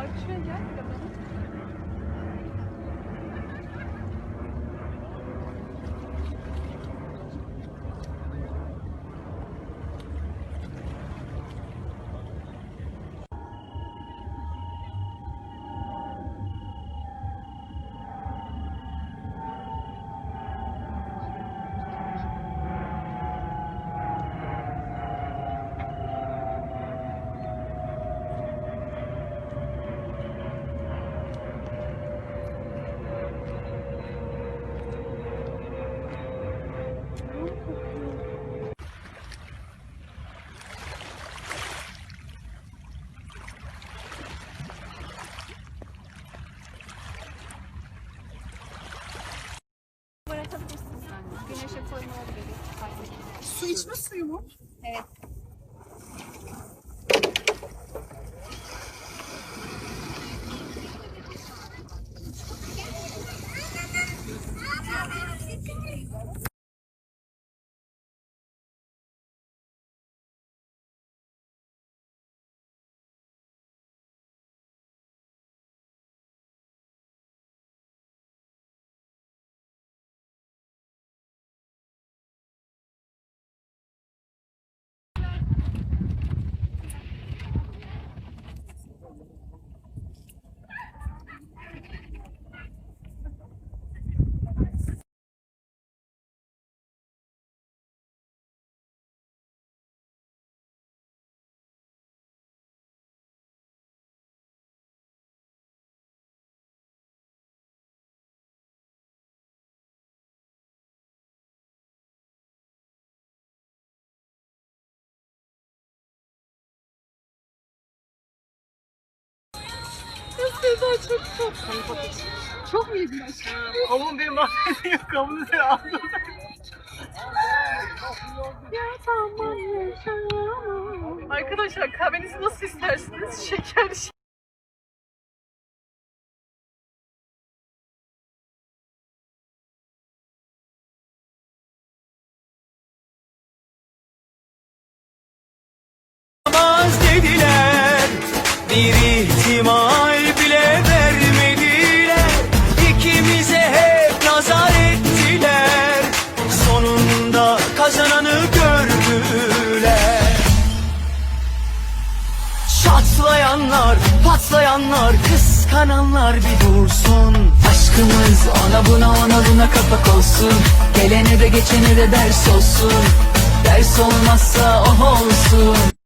Arkaya gel içme suyu mu? Evet. Seda çok çok. Çok mu yedin aşkım? Kavun benim mahvediyor. Kavunu sen aldın. Arkadaşlar kahvenizi nasıl istersiniz? Şekerli şey. Dediler Bir ihtimal Çatlayanlar, patlayanlar, kıskananlar bir dursun. Aşkımız ona buna ona buna kapak olsun. Gelene de geçene de ders olsun. Ders olmazsa oh olsun